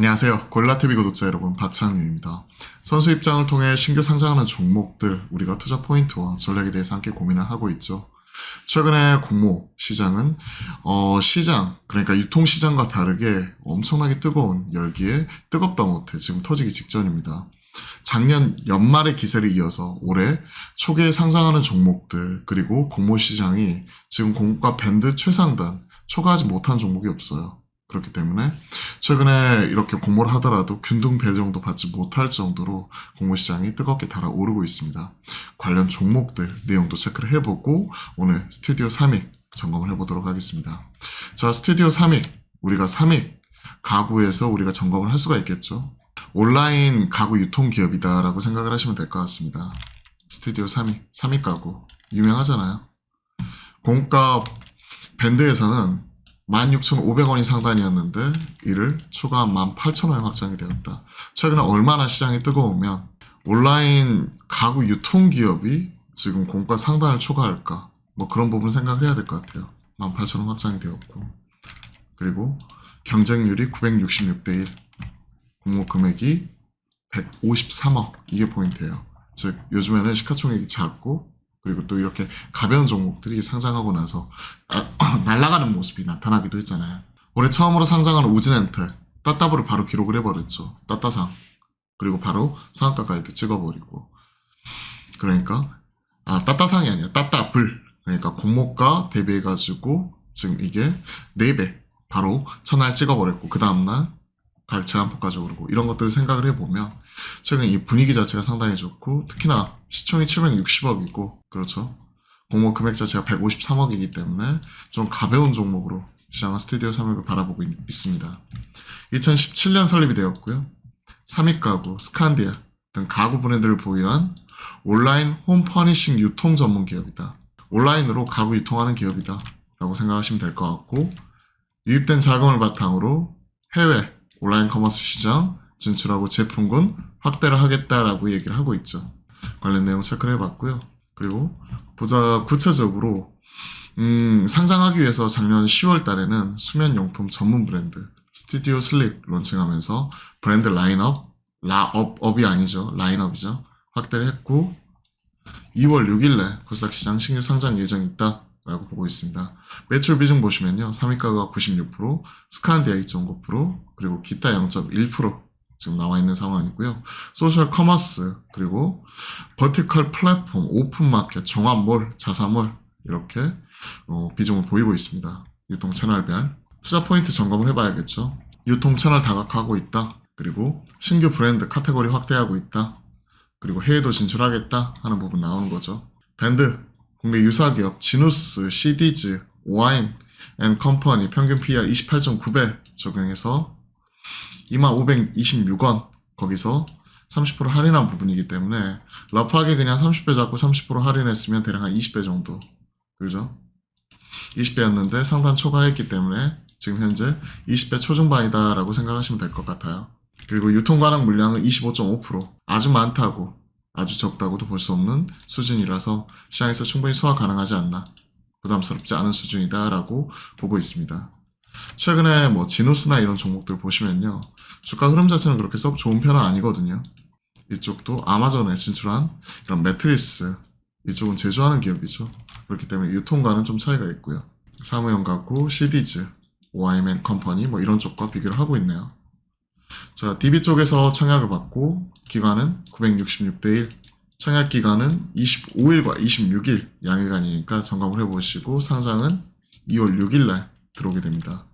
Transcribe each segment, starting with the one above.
안녕하세요. 골라TV 구독자 여러분, 박창윤입니다. 선수 입장을 통해 신규 상장하는 종목들, 우리가 투자 포인트와 전략에 대해서 함께 고민을 하고 있죠. 최근에 공모 시장은, 어, 시장, 그러니까 유통 시장과 다르게 엄청나게 뜨거운 열기에 뜨겁다 못해 지금 터지기 직전입니다. 작년 연말의 기세를 이어서 올해 초기에 상장하는 종목들, 그리고 공모 시장이 지금 공가 밴드 최상단, 초과하지 못한 종목이 없어요. 그렇기 때문에 최근에 이렇게 공모를 하더라도 균등 배정도 받지 못할 정도로 공모 시장이 뜨겁게 달아오르고 있습니다. 관련 종목들 내용도 체크를 해보고 오늘 스튜디오 3익 점검을 해보도록 하겠습니다. 자, 스튜디오 3익 우리가 3익 가구에서 우리가 점검을 할 수가 있겠죠. 온라인 가구 유통 기업이다라고 생각을 하시면 될 것 같습니다. 스튜디오 3익, 3익 가구 유명하잖아요. 공가 밴드에서는 16,500원이 상단이었는데 이를 초과한 18,000원에 확장이 되었다. 최근에 얼마나 시장이 뜨거우면 온라인 가구 유통 기업이 지금 공가 상단을 초과할까? 뭐 그런 부분 생각을 해야 될 것 같아요. 18,000원 확장이 되었고 그리고 경쟁률이 966대 1 공모 금액이 153억 이게 포인트예요. 즉 요즘에는 시가총액이 작고 그리고 또 이렇게 가벼운 종목들이 상장하고 나서 날아가는 모습이 나타나기도 했잖아요. 올해 처음으로 상장한 우즈렌트 따따블을 바로 기록을 해버렸죠. 따따상 그리고 바로 상한가 가이드 찍어버리고 그러니까 아 따따상이 아니라 따따블 그러니까 공모가 대비해가지고 지금 이게 4배 바로 천알 찍어버렸고 그 다음날 제한 폭까지 오르고 이런 것들을 생각을 해보면 최근 이 분위기 자체가 상당히 좋고 특히나 시총이 760억이고 그렇죠. 공모 금액 자체가 153억이기 때문에 좀 가벼운 종목으로 시장은 스튜디오 3익을 바라보고 있, 있습니다. 2017년 설립이 되었고요. 3익 가구, 스칸디아 등 가구 브랜드를 보유한 온라인 홈 퍼니싱 유통 전문 기업이다. 온라인으로 가구 유통하는 기업이다 라고 생각하시면 될 것 같고 유입된 자금을 바탕으로 해외 온라인 커머스 시장 진출하고 제품군 확대를 하겠다라고 얘기를 하고 있죠. 관련 내용 체크를 해봤고요. 그리고 보다 구체적으로 음, 상장하기 위해서 작년 10월 달에는 수면 용품 전문 브랜드 스튜디오 슬립 론칭하면서 브랜드 라인업, 라업, 업이 아니죠. 라인업이죠. 확대를 했고 2월 6일에 코스닥 시장 신규 상장 예정이 있다. 라고 보고 있습니다. 매출 비중 보시면요. 3위가가 96%, 스칸디아 2.9%, 그리고 기타 0.1% 지금 나와 있는 상황이고요. 소셜 커머스, 그리고 버티컬 플랫폼, 오픈마켓, 종합몰, 자사몰 이렇게 어, 비중을 보이고 있습니다. 유통 채널별. 투자 포인트 점검을 해봐야겠죠. 유통 채널 다각화하고 있다. 그리고 신규 브랜드 카테고리 확대하고 있다. 그리고 해외도 진출하겠다 하는 부분 나오는 거죠. 밴드 국내 유사기업 지누스, 시디즈, 오아임 앤 컴퍼니 평균 PR 28.9배 적용해서 2526원 거기서 30% 할인한 부분이기 때문에 러프하게 그냥 30배 잡고 30% 할인했으면 대략 한 20배 정도 그죠? 20배였는데 상단 초과했기 때문에 지금 현재 20배 초중반이다 라고 생각하시면 될 것 같아요 그리고 유통 가능 물량은 25.5% 아주 많다고 아주 적다고도 볼 수 없는 수준이라서 시장에서 충분히 소화 가능하지 않나 부담스럽지 않은 수준이다라고 보고 있습니다. 최근에 뭐 지노스나 이런 종목들 보시면요 주가 흐름 자체는 그렇게 썩 좋은 편은 아니거든요. 이쪽도 아마존에 진출한 그런 매트리스 이쪽은 제조하는 기업이죠. 그렇기 때문에 유통과는 좀 차이가 있고요. 사무용 가구, CD즈, 오아이맨 컴퍼니 뭐 이런 쪽과 비교를 하고 있네요. 자, DB 쪽에서 청약을 받고 기간은 966대 1. 청약 기간은 25일과 26일 양일간이니까 점검을 해보시고 상장은 2월 6일 날 들어오게 됩니다.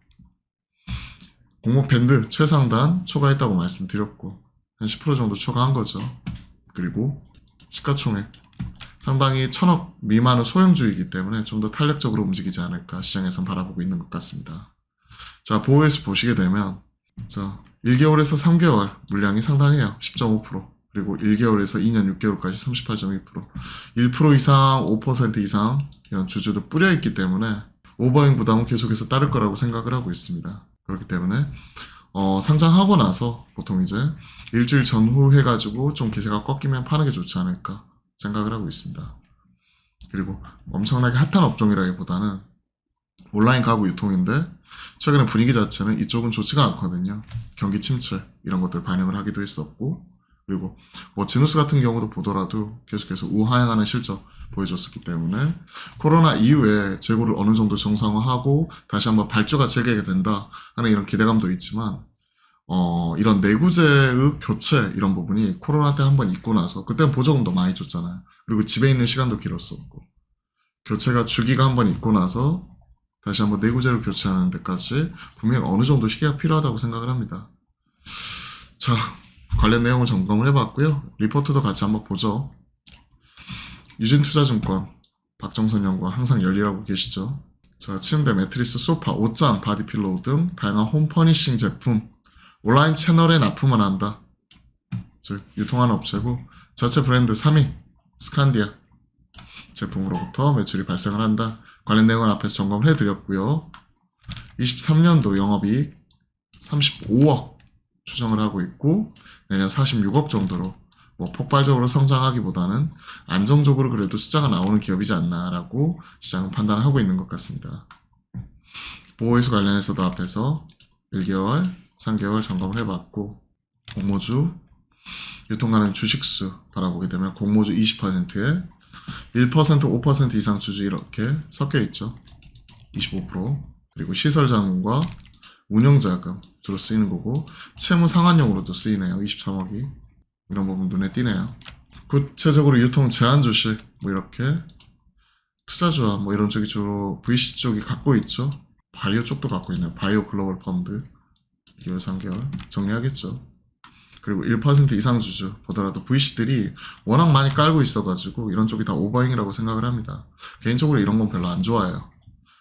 공모 밴드 최상단 초과했다고 말씀드렸고 한 10% 정도 초과한 거죠. 그리고 시가총액 상당히 천억 미만의 소형주이기 때문에 좀 더 탄력적으로 움직이지 않을까 시장에선 바라보고 있는 것 같습니다. 자, 보호에서 보시게 되면 자, 1개월에서 3개월 물량이 상당해요. 10.5%. 그리고 1개월에서 2년 6개월까지 38.2%. 1% 이상, 5% 이상 이런 주주도 뿌려 있기 때문에 오버행 부담은 계속해서 따를 거라고 생각을 하고 있습니다. 그렇기 때문에 어, 상장하고 나서 보통 이제 일주일 전후 해가지고 좀 기세가 꺾이면 파는 게 좋지 않을까 생각을 하고 있습니다. 그리고 엄청나게 핫한 업종이라기보다는 온라인 가구 유통인데 최근에 분위기 자체는 이쪽은 좋지가 않거든요. 경기 침체 이런 것들 반영을 하기도 했었고 그리고 뭐 지누스 같은 경우도 보더라도 계속해서 우하향하는 실적 보여줬었기 때문에 코로나 이후에 재고를 어느 정도 정상화하고 다시 한번 발주가 재개가 된다 하는 이런 기대감도 있지만 어, 이런 내구재의 교체 이런 부분이 코로나 때 한번 있고 나서 그때는 보조금도 많이 줬잖아요. 그리고 집에 있는 시간도 길었었고 교체가 주기가 한번 있고 나서 다시 한번 내구재를 교체하는 데까지 분명히 어느 정도 시기가 필요하다고 생각을 합니다. 자, 관련 내용을 점검을 해봤고요. 리포트도 같이 한번 보죠. 유진투자증권 박정선 연구원 항상 열일하고 계시죠. 자, 침대, 매트리스, 소파, 옷장, 바디필로우 등 다양한 홈 퍼니싱 제품 온라인 채널에 납품을 한다. 즉 유통하는 업체고 자체 브랜드 3위 스칸디아 제품으로부터 매출이 발생을 한다. 관련 내용을 앞에서 점검을 해드렸고요. 23년도 영업이익 35억 추정을 하고 있고 내년 46억 정도로 뭐 폭발적으로 성장하기보다는 안정적으로 그래도 숫자가 나오는 기업이지 않나라고 시장은 판단을 하고 있는 것 같습니다. 보호회수 관련해서도 앞에서 1개월, 3개월 점검을 해봤고 공모주 유통가능 주식수 바라보게 되면 공모주 20%에 1% 5% 이상 주주 이렇게 섞여 있죠. 25% 그리고 시설 자금과 운영 자금 주로 쓰이는 거고 채무 상환용으로도 쓰이네요. 23억이 이런 부분 눈에 띄네요. 구체적으로 유통 제한 주식 뭐 이렇게 투자주와 뭐 이런 쪽이 주로 VC 쪽이 갖고 있죠. 바이오 쪽도 갖고 있네요. 바이오 글로벌 펀드 2개월 3개월 정리하겠죠. 그리고 1% 이상 주주 보더라도 VC들이 워낙 많이 깔고 있어가지고 이런 쪽이 다 오버행이라고 생각을 합니다. 개인적으로 이런 건 별로 안 좋아해요.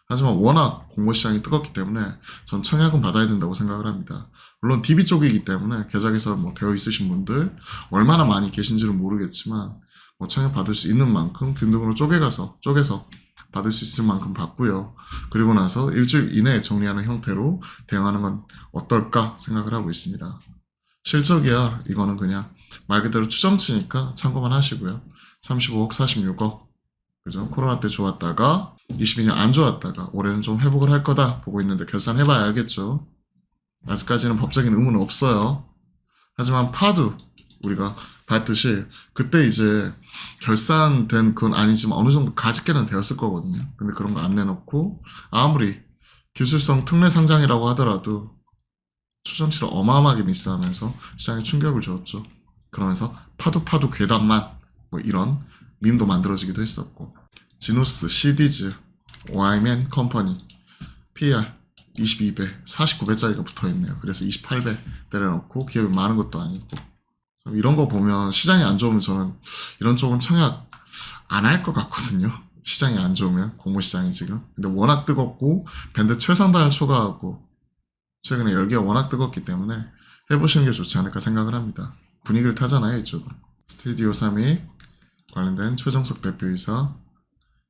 하지만 워낙 공모 시장이 뜨겁기 때문에 전 청약은 받아야 된다고 생각을 합니다. 물론 DB 쪽이기 때문에 계좌 개설 뭐 되어 있으신 분들 얼마나 많이 계신지는 모르겠지만 뭐 청약 받을 수 있는 만큼 균등으로 쪼개가서 쪼개서 받을 수 있을 만큼 받고요. 그리고 나서 일주일 이내에 정리하는 형태로 대응하는 건 어떨까 생각을 하고 있습니다. 실적이야 이거는 그냥 말 그대로 추정치니까 참고만 하시고요. 35억, 46억 그죠? 코로나 때 좋았다가 22년 안 좋았다가 올해는 좀 회복을 할 거다 보고 있는데 결산해봐야 알겠죠. 아직까지는 법적인 의무는 없어요. 하지만 파도 우리가 봤듯이 그때 이제 결산된 그건 아니지만 어느 정도 가짓게는 되었을 거거든요. 근데 그런 거 안 내놓고 아무리 기술성 특례 상장이라고 하더라도 추정치를 어마어마하게 미스하면서 시장에 충격을 주었죠. 그러면서 파도 파도 괴담만 뭐 이런 밈도 만들어지기도 했었고 지노스, 시디즈, 와이맨 컴퍼니 PR 22배, 49배짜리가 붙어있네요. 그래서 28배 때려놓고 기업이 많은 것도 아니고 이런 거 보면 시장이 안 좋으면 저는 이런 쪽은 청약 안 할 것 같거든요. 시장이 안 좋으면 공모 시장이 지금 근데 워낙 뜨겁고 밴드 최상단을 초과하고 최근에 열기가 워낙 뜨겁기 때문에 해보시는 게 좋지 않을까 생각을 합니다. 분위기를 타잖아요, 이쪽은. 스튜디오 3위 관련된 최정석 대표이사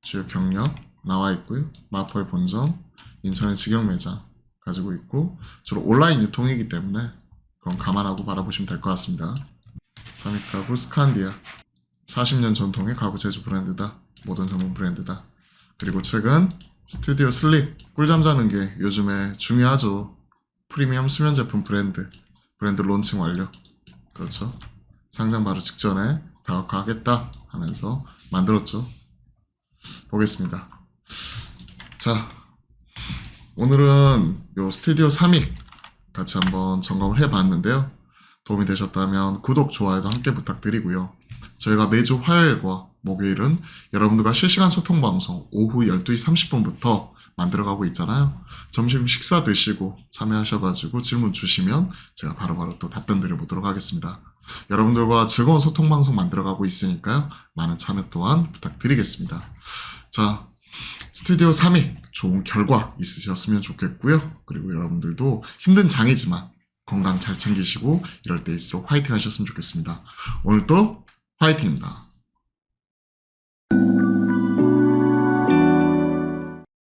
주요 경력 나와 있고요. 마포의 본점, 인천의 직영 매장 가지고 있고 주로 온라인 유통이기 때문에 그건 감안하고 바라보시면 될 것 같습니다. 3위 가구 스칸디아 40년 전통의 가구 제조 브랜드다. 모던 전문 브랜드다. 그리고 최근 스튜디오 슬립 꿀잠 자는 게 요즘에 중요하죠. 프리미엄 수면 제품 브랜드 브랜드 론칭 완료. 그렇죠? 상장 바로 직전에 다각화하겠다 하면서 만들었죠. 보겠습니다. 자 오늘은 요 스튜디오 3위 같이 한번 점검을 해봤는데요. 도움이 되셨다면 구독 좋아요도 함께 부탁드리고요. 저희가 매주 화요일과 목요일은 여러분들과 실시간 소통 방송 오후 12시 30분부터 만들어가고 있잖아요. 점심 식사 드시고 참여하셔가지고 질문 주시면 제가 바로바로 또 답변 드려보도록 하겠습니다. 여러분들과 즐거운 소통 방송 만들어가고 있으니까요. 많은 참여 또한 부탁드리겠습니다. 자, 스튜디오 3위 좋은 결과 있으셨으면 좋겠고요. 그리고 여러분들도 힘든 장이지만 건강 잘 챙기시고 이럴 때일수록 화이팅 하셨으면 좋겠습니다. 오늘도 화이팅입니다. you.